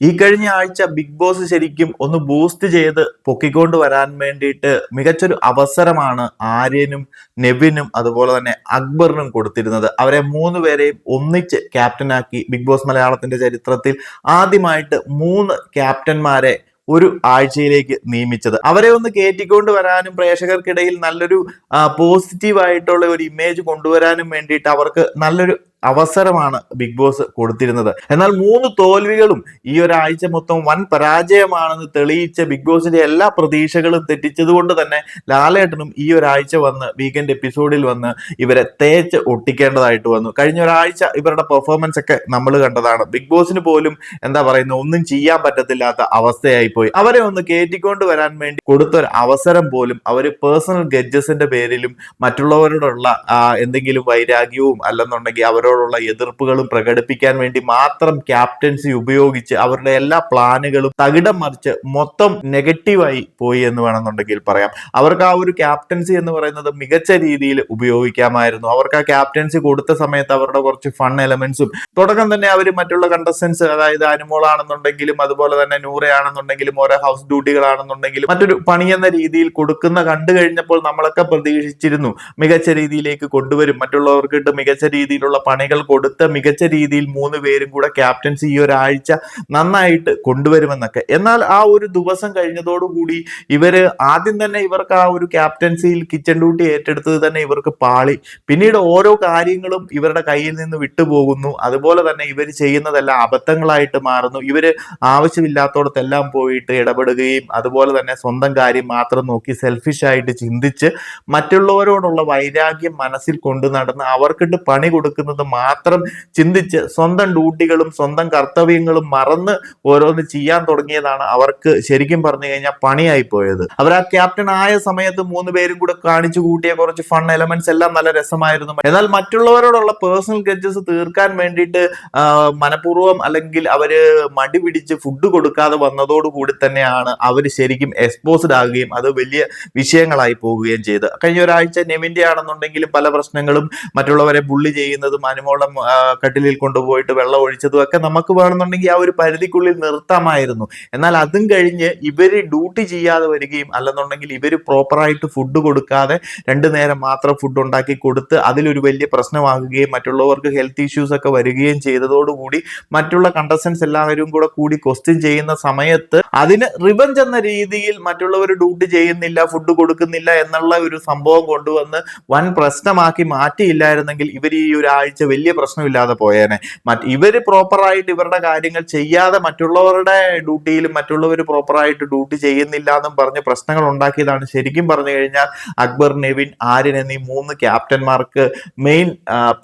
ഈ കഴിഞ്ഞ ആഴ്ച ബിഗ് ബോസ് ശരിക്കും ഒന്ന് ബൂസ്റ്റ് ചെയ്ത് പൊക്കിക്കൊണ്ട് വരാൻ വേണ്ടിയിട്ട് മികച്ചൊരു അവസരമാണ് ആര്യനും നെവിനും അതുപോലെ തന്നെ അക്ബറിനും കൊടുത്തിരുന്നത്. അവരെ മൂന്ന് പേരെയും ഒന്നിച്ച് ക്യാപ്റ്റനാക്കി ബിഗ് ബോസ് മലയാളത്തിന്റെ ചരിത്രത്തിൽ ആദ്യമായിട്ട് മൂന്ന് ക്യാപ്റ്റന്മാരെ ഒരു ആഴ്ചയിലേക്ക് നിയമിച്ചത്. അവരെ ഒന്ന് കയറ്റിക്കൊണ്ട് വരാനും പ്രേക്ഷകർക്കിടയിൽ നല്ലൊരു പോസിറ്റീവ് ആയിട്ടുള്ള ഒരു ഇമേജ് കൊണ്ടുവരാനും വേണ്ടിയിട്ട് അവർക്ക് നല്ലൊരു അവസരമാണ് ബിഗ് ബോസ് കൊടുത്തിരുന്നത്. എന്നാൽ മൂന്ന് തോൽവികളും ഈ ഒരാഴ്ച മൊത്തം വൻ പരാജയമാണെന്ന് തെളിയിച്ച ബിഗ് ബോസിന്റെ എല്ലാ പ്രതീക്ഷകളും തെറ്റിച്ചതുകൊണ്ട് തന്നെ ലാലേട്ടനും ഈ ഒരാഴ്ച വന്ന് വീക്കെൻഡ് എപ്പിസോഡിൽ വന്ന് ഇവരെ തേച്ച് ഒട്ടിക്കേണ്ടതായിട്ട് വന്നു. കഴിഞ്ഞ ഒരാഴ്ച ഇവരുടെ പെർഫോമൻസ് ഒക്കെ നമ്മൾ കണ്ടതാണ്. ബിഗ് ബോസിന് പോലും എന്താ പറയുന്ന ഒന്നും ചെയ്യാൻ പറ്റത്തില്ലാത്ത അവസ്ഥയായി പോയി അവരെ ഒന്ന് കയറ്റിക്കൊണ്ട് വരാൻ വേണ്ടി കൊടുത്ത ഒരു അവസരം പോലും അവർ പേഴ്സണൽ ഗഡ്ജസിന്റെ പേരിലും മറ്റുള്ളവരോടുള്ള എന്തെങ്കിലും വൈരാഗ്യവും അല്ലെന്നുണ്ടെങ്കിൽ അവരോട് അവരോടുള്ള എതിർപ്പുകളും പ്രകടിപ്പിക്കാൻ വേണ്ടി മാത്രം ക്യാപ്റ്റൻസി ഉപയോഗിച്ച് അവരുടെ എല്ലാ പ്ലാനുകളും തകിടം മറിച്ച് മൊത്തം നെഗറ്റീവായി പോയി എന്ന് വേണമെന്നുണ്ടെങ്കിൽ പറയാം. അവർക്ക് ആ ഒരു ക്യാപ്റ്റൻസി എന്ന് പറയുന്നത് മികച്ച രീതിയിൽ ഉപയോഗിക്കാമായിരുന്നു. അവർക്ക് ആ ക്യാപ്റ്റൻസി കൊടുത്ത സമയത്ത് അവരുടെ കുറച്ച് ഫൺ എലമെന്റ്സും തുടക്കം തന്നെ അവർ മറ്റുള്ള കണ്ടസ്റ്റൻസ് അതായത് അനുമോളാണെന്നുണ്ടെങ്കിലും അതുപോലെ തന്നെ നൂറയാണെന്നുണ്ടെങ്കിലും ഓരോ ഹൗസ് ഡ്യൂട്ടികളാണെന്നുണ്ടെങ്കിലും മറ്റൊരു പണി എന്ന രീതിയിൽ കൊടുക്കുന്ന കണ്ടു കഴിഞ്ഞപ്പോൾ നമ്മളൊക്കെ പ്രതീക്ഷിച്ചിരുന്നു മികച്ച രീതിയിലേക്ക് കൊണ്ടുവരും. മറ്റുള്ളവർക്കിട്ട് മികച്ച രീതിയിലുള്ള പണികൾ കൊടുത്ത് മികച്ച രീതിയിൽ മൂന്ന് പേരും കൂടെ ക്യാപ്റ്റൻസി ഈ ഒരാഴ്ച നന്നായിട്ട് കൊണ്ടുവരുമെന്നൊക്കെ. എന്നാൽ ആ ഒരു ദിവസം കഴിഞ്ഞതോടുകൂടി ഇവർ ആദ്യം തന്നെ ഇവർക്ക് ആ ഒരു ക്യാപ്റ്റൻസിയിൽ കിച്ചൺ ഡ്യൂട്ടി ഏറ്റെടുത്തത് തന്നെ ഇവർക്ക് പാളി. പിന്നീട് ഓരോ കാര്യങ്ങളും ഇവരുടെ കയ്യിൽ നിന്ന് വിട്ടുപോകുന്നു. അതുപോലെ തന്നെ ഇവർ ചെയ്യുന്നതെല്ലാം അബദ്ധങ്ങളായിട്ട് മാറുന്നു. ഇവർ ആവശ്യമില്ലാത്തോടത്തെല്ലാം പോയിട്ട് ഇടപെടുകയും അതുപോലെ തന്നെ സ്വന്തം കാര്യം മാത്രം നോക്കി സെൽഫിഷ് ആയിട്ട് ചിന്തിച്ച് മറ്റുള്ളവരോടുള്ള വൈരാഗ്യം മനസ്സിൽ കൊണ്ടു നടന്ന് അവർക്കിട്ട് പണി കൊടുക്കുന്നത് മാത്രം ചിന്തിച്ച് സ്വന്തം ഡ്യൂട്ടികളും സ്വന്തം കർത്തവ്യങ്ങളും മറന്ന് ഓരോന്ന് ചെയ്യാൻ തുടങ്ങിയതാണ് അവർക്ക് ശരിക്കും പറഞ്ഞു കഴിഞ്ഞാൽ പണിയായി പോയത്. അവർ ആ ക്യാപ്റ്റൻ ആയ സമയത്ത് മൂന്ന് പേരും കൂടെ കാണിച്ചു കൂട്ടിയ കുറച്ച് ഫൺ എലമെന്റ്സ് എല്ലാം നല്ല രസമായിരുന്നു. എന്നാൽ മറ്റുള്ളവരോടുള്ള പേഴ്സണൽ ഗ്രഡ്ജസ് തീർക്കാൻ വേണ്ടിയിട്ട് മനഃപൂർവം അല്ലെങ്കിൽ അവർ മടി പിടിച്ച് ഫുഡ് കൊടുക്കാതെ വന്നതോടുകൂടി തന്നെയാണ് അവർ ശരിക്കും എക്സ്പോസ്ഡ് ആകുകയും അത് വലിയ വിഷയങ്ങളായി പോവുകയും ചെയ്ത് കഴിഞ്ഞ ഒരാഴ്ച നെവിന്റെ ആണെന്നുണ്ടെങ്കിലും പല പ്രശ്നങ്ങളും മറ്റുള്ളവരെ ബുള്ളി ചെയ്യുന്നതും അനുമോളം കട്ടിലിൽ കൊണ്ടുപോയിട്ട് വെള്ളം ഒഴിച്ചതും ഒക്കെ നമുക്ക് വേണമെന്നുണ്ടെങ്കിൽ ആ ഒരു പരിധിക്കുള്ളിൽ നിർത്താമായിരുന്നു. എന്നാൽ അതും കഴിഞ്ഞ് ഇവർ ഡ്യൂട്ടി ചെയ്യാതെ വരികയും അല്ലെന്നുണ്ടെങ്കിൽ ഇവർ പ്രോപ്പറായിട്ട് ഫുഡ് കൊടുക്കാതെ രണ്ടു നേരം മാത്രം ഫുഡ് ഉണ്ടാക്കി കൊടുത്ത് അതിലൊരു വലിയ പ്രശ്നമാകുകയും മറ്റുള്ളവർക്ക് ഹെൽത്ത് ഇഷ്യൂസ് ഒക്കെ വരികയും ചെയ്തതോടുകൂടി മറ്റുള്ള കണ്ടസ്റ്റൻസ് എല്ലാവരും കൂടെ കൂടി ക്വസ്റ്റ്യൻ ചെയ്യുന്ന സമയത്ത് അതിന് റിവഞ്ച് എന്ന രീതിയിൽ മറ്റുള്ളവർ ഡ്യൂട്ടി ചെയ്യുന്നില്ല ഫുഡ് കൊടുക്കുന്നില്ല എന്നുള്ള ഒരു സംഭവം കൊണ്ടുവന്ന് വൻ പ്രശ്നമാക്കി മാറ്റിയില്ലായിരുന്നെങ്കിൽ ഇവർ ഈ ഒരാഴ്ച വലിയ പ്രശ്നമില്ലാതെ പോയേനെ. മറ്റ് ഇവർ പ്രോപ്പറായിട്ട് ഇവരുടെ കാര്യങ്ങൾ ചെയ്യാതെ മറ്റുള്ളവരുടെ ഡ്യൂട്ടിയിലും മറ്റുള്ളവർ പ്രോപ്പറായിട്ട് ഡ്യൂട്ടി ചെയ്യുന്നില്ല എന്നും പറഞ്ഞ് പ്രശ്നങ്ങൾ ഉണ്ടാക്കിയതാണ്. ശരിക്കും പറഞ്ഞു കഴിഞ്ഞാൽ അക്ബർ നെവിൻ ആര്യൻ എന്നീ മൂന്ന് ക്യാപ്റ്റന്മാർക്ക് മെയിൻ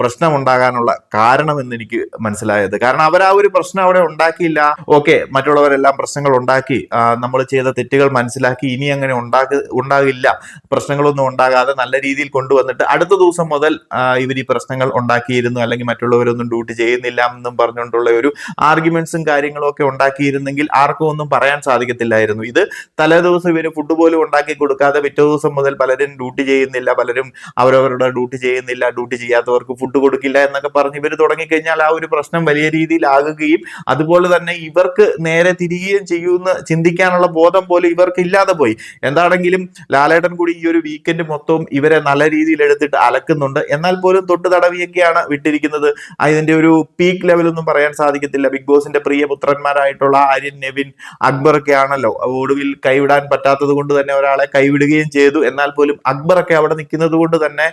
പ്രശ്നം ഉണ്ടാകാനുള്ള കാരണം എന്ന് എനിക്ക് മനസ്സിലായത്. കാരണം അവർ ആ ഒരു പ്രശ്നം അവിടെ ഉണ്ടാക്കിയില്ല. ഓക്കെ മറ്റുള്ളവരെല്ലാം പ്രശ്നങ്ങൾ ഉണ്ടാക്കി. നമ്മൾ ചെയ്ത തെറ്റുകൾ മനസ്സിലാക്കി. ഇനി അങ്ങനെ ഉണ്ടാക്കി ഉണ്ടാകില്ല. പ്രശ്നങ്ങളൊന്നും ഉണ്ടാകാതെ നല്ല രീതിയിൽ കൊണ്ടുവന്നിട്ട് അടുത്ത ദിവസം മുതൽ ഇവർ ഈ പ്രശ്നങ്ങൾ ഉണ്ടാക്കിയിരുന്നു. അല്ലെങ്കിൽ മറ്റുള്ളവരൊന്നും ഡ്യൂട്ടി ചെയ്യുന്നില്ല എന്നും പറഞ്ഞുകൊണ്ടുള്ള ഒരു ആർഗ്യുമെന്റ്സും കാര്യങ്ങളും ഒക്കെ ഉണ്ടാക്കിയിരുന്നെങ്കിൽ ആർക്കും ഒന്നും പറയാൻ സാധിക്കത്തില്ലായിരുന്നു. ഇത് തലേ ദിവസം ഇവർ ഫുഡ് പോലും ഉണ്ടാക്കി കൊടുക്കാതെ പിറ്റേ ദിവസം മുതൽ പലരും ഡ്യൂട്ടി ചെയ്യുന്നില്ല പലരും അവരവരുടെ ഡ്യൂട്ടി ചെയ്യുന്നില്ല ഡ്യൂട്ടി ചെയ്യാത്തവർക്ക് ഫുഡ് കൊടുക്കില്ല എന്നൊക്കെ പറഞ്ഞ് ഇവർ തുടങ്ങിക്കഴിഞ്ഞാൽ ആ ഒരു പ്രശ്നം വലിയ രീതിയിലാകുകയും അതുപോലെ തന്നെ ഇവർക്ക് നേരെ തിരികുകയും ചെയ്യുമെന്ന് ചിന്തിക്കാനുള്ള ബോധം പോലും ഇവർക്ക് ഇല്ലാതെ പോയി. എന്താണെങ്കിലും ലാലേട്ടൻ കൂടി ഈ ഒരു വീക്കെൻഡ് മൊത്തവും ഇവരെ നല്ല രീതിയിൽ എടുത്തിട്ട് അലക്കുന്നുണ്ട്. എന്നാൽ പോലും തൊട്ട് തടവിയൊക്കെയാണ് വിട്ടിരിക്കുന്നത് അതിന്റെ ഒരു പീക്ക് ലെവൽ ഒന്നും പറയാൻ സാധിക്കത്തില്ല. ബിഗ് ബോസിന്റെ പ്രിയ പുത്രന്മാരായിട്ടുള്ള ആര്യൻ നെവിൻ അക്ബർ ഒക്കെ ആണല്ലോ. ഒടുവിൽ കൈവിടാൻ പറ്റാത്തത് കൊണ്ട് തന്നെ ഒരാളെ കൈവിടുകയും ചെയ്തു. എന്നാൽ പോലും അക്ബർ ഒക്കെ അവിടെ നിൽക്കുന്നത് കൊണ്ട് തന്നെ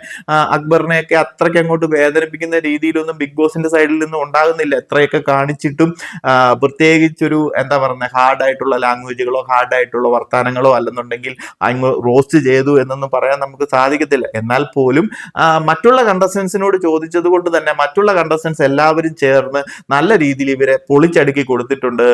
അക്ബറിനെയൊക്കെ അത്രയ്ക്ക് അങ്ങോട്ട് വേദനിപ്പിക്കുന്ന രീതിയിലൊന്നും ബിഗ് ബോസിന്റെ സൈഡിൽ നിന്നും ഉണ്ടാകുന്നില്ല. എത്രയൊക്കെ കാണിച്ചിട്ടും പ്രത്യേകിച്ചൊരു എന്താ പറയുക ഹാർഡായിട്ടുള്ള ലാംഗ്വേജുകളോ ഹാർഡായിട്ടുള്ള വർത്തമാനങ്ങളോ അല്ലെന്നുണ്ടെങ്കിൽ അങ്ങ് റോസ്റ്റ് ചെയ്തു എന്നൊന്നും പറയാൻ നമുക്ക് സാധിക്കത്തില്ല. എന്നാൽ പോലും മറ്റുള്ള കണ്ടസ്റ്റൻസിനോട് ചോദിച്ചത് കൊണ്ട് തന്നെ മറ്റുള്ള കണ്ടസ്റ്റൻസ് എല്ലാവരും ചേർന്ന് നല്ല രീതിയിൽ ഇവരെ പൊളിച്ചടുക്കി കൊടുത്തിട്ടുണ്ട്.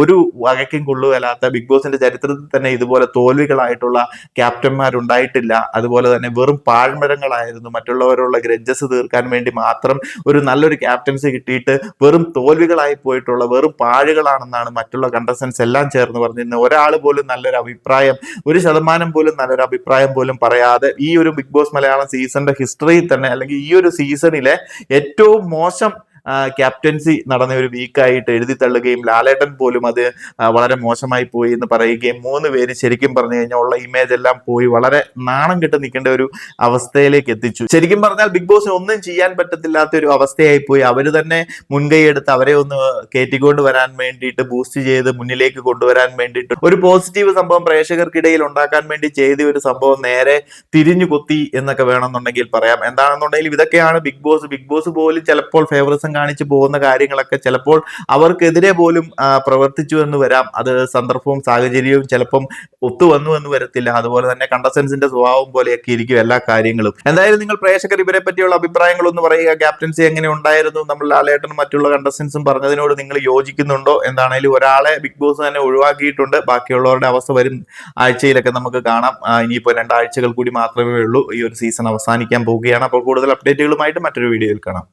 ഒരു വകയ്ക്കും കൊള്ളുകയല്ലാത്ത ബിഗ് ബോസിന്റെ ചരിത്രത്തിൽ തന്നെ ഇതുപോലെ തോൽവികളായിട്ടുള്ള ക്യാപ്റ്റന്മാരുണ്ടായിട്ടില്ല അതുപോലെ തന്നെ വെറും പാഴ്മരങ്ങളായിരുന്നു മറ്റുള്ളവരുള്ള ഗ്രജസ് തീർക്കാൻ വേണ്ടി മാത്രം ഒരു നല്ലൊരു ക്യാപ്റ്റൻസി കിട്ടിയിട്ട് വെറും തോൽവികളായി പോയിട്ടുള്ള വെറും പാഴുകളാണെന്നാണ് മറ്റുള്ള കണ്ടസ്റ്റൻസ് എല്ലാം ചേർന്ന് പറഞ്ഞിരുന്നത്. ഒരാൾ പോലും നല്ലൊരു അഭിപ്രായം ഒരു ശതമാനം പോലും നല്ലൊരു അഭിപ്രായം പോലും പറയാതെ ഈ ഒരു ബിഗ് ബോസ് മലയാളം സീസണിന്റെ ഹിസ്റ്ററിയിൽ തന്നെ അല്ലെങ്കിൽ ഈ ഒരു സീസണിലെ ഏറ്റവും മോശം ക്യാപ്റ്റൻസി നടന്ന ഒരു വീക്കായിട്ട് എഴുതി തള്ളുകയും ലാലേട്ടൻ പോലും അത് വളരെ മോശമായി പോയി എന്ന് പറയുകയും മൂന്ന് പേര് ശരിക്കും പറഞ്ഞു കഴിഞ്ഞാൽ ഉള്ള ഇമേജ് എല്ലാം പോയി വളരെ നാണം കെട്ട് നിൽക്കേണ്ട ഒരു അവസ്ഥയിലേക്ക് എത്തിച്ചു. ശരിക്കും പറഞ്ഞാൽ ബിഗ് ബോസിന് ഒന്നും ചെയ്യാൻ പറ്റത്തില്ലാത്ത ഒരു അവസ്ഥയായി പോയി. അവർ തന്നെ മുൻകൈ എടുത്ത് അവരെ ഒന്ന് കയറ്റിക്കൊണ്ട് വരാൻ വേണ്ടിയിട്ട് ബൂസ്റ്റ് ചെയ്ത് മുന്നിലേക്ക് കൊണ്ടുവരാൻ വേണ്ടിയിട്ട് ഒരു പോസിറ്റീവ് സംഭവം പ്രേക്ഷകർക്കിടയിൽ ഉണ്ടാക്കാൻ വേണ്ടി ചെയ്ത ഒരു സംഭവം നേരെ തിരിഞ്ഞു കൊത്തി എന്നൊക്കെ വേണമെന്നുണ്ടെങ്കിൽ പറയാം. എന്താണെന്നുണ്ടെങ്കിൽ ഇതൊക്കെയാണ് ബിഗ് ബോസ് ബിഗ് ബോസ് പോലും ചിലപ്പോൾ ഫേവറിസം കാണിച്ചു പോകുന്ന കാര്യങ്ങളൊക്കെ ചിലപ്പോൾ അവർക്കെതിരെ പോലും പ്രവർത്തിച്ചു എന്ന് വരാം. അത് സന്ദർഭവും സാഹചര്യവും ചിലപ്പം ഒത്തു വന്നു എന്ന് വരത്തില്ല. അതുപോലെ തന്നെ കണ്ടസ്റ്റൻസിന്റെ സ്വഭാവം പോലെയൊക്കെ ഇരിക്കും എല്ലാ കാര്യങ്ങളും. എന്തായാലും നിങ്ങൾ പ്രേക്ഷകർ ഇവരെ പറ്റിയുള്ള അഭിപ്രായങ്ങൾ ഒന്ന് പറയുക. ക്യാപ്റ്റൻസി എങ്ങനെ ഉണ്ടായിരുന്നു? നമ്മൾ ലാലേട്ടനും മറ്റുള്ള കണ്ടസ്റ്റൻസും പറഞ്ഞതിനോട് നിങ്ങൾ യോജിക്കുന്നുണ്ടോ? എന്താണേലും ഒരാളെ ബിഗ് ബോസ് തന്നെ ഒഴിവാക്കിയിട്ടുണ്ട്. ബാക്കിയുള്ളവരുടെ അവസ്ഥ വരും ആഴ്ചയിലൊക്കെ നമുക്ക് കാണാം. ഇനിയിപ്പോൾ ഇനിയിപ്പോ രണ്ടാഴ്ചകൾ കൂടി മാത്രമേ ഉള്ളൂ. ഈ ഒരു സീസൺ അവസാനിക്കാൻ പോവുകയാണ്. അപ്പോൾ കൂടുതൽ അപ്ഡേറ്റുകളുമായിട്ട് മറ്റൊരു വീഡിയോയിൽ കാണാം.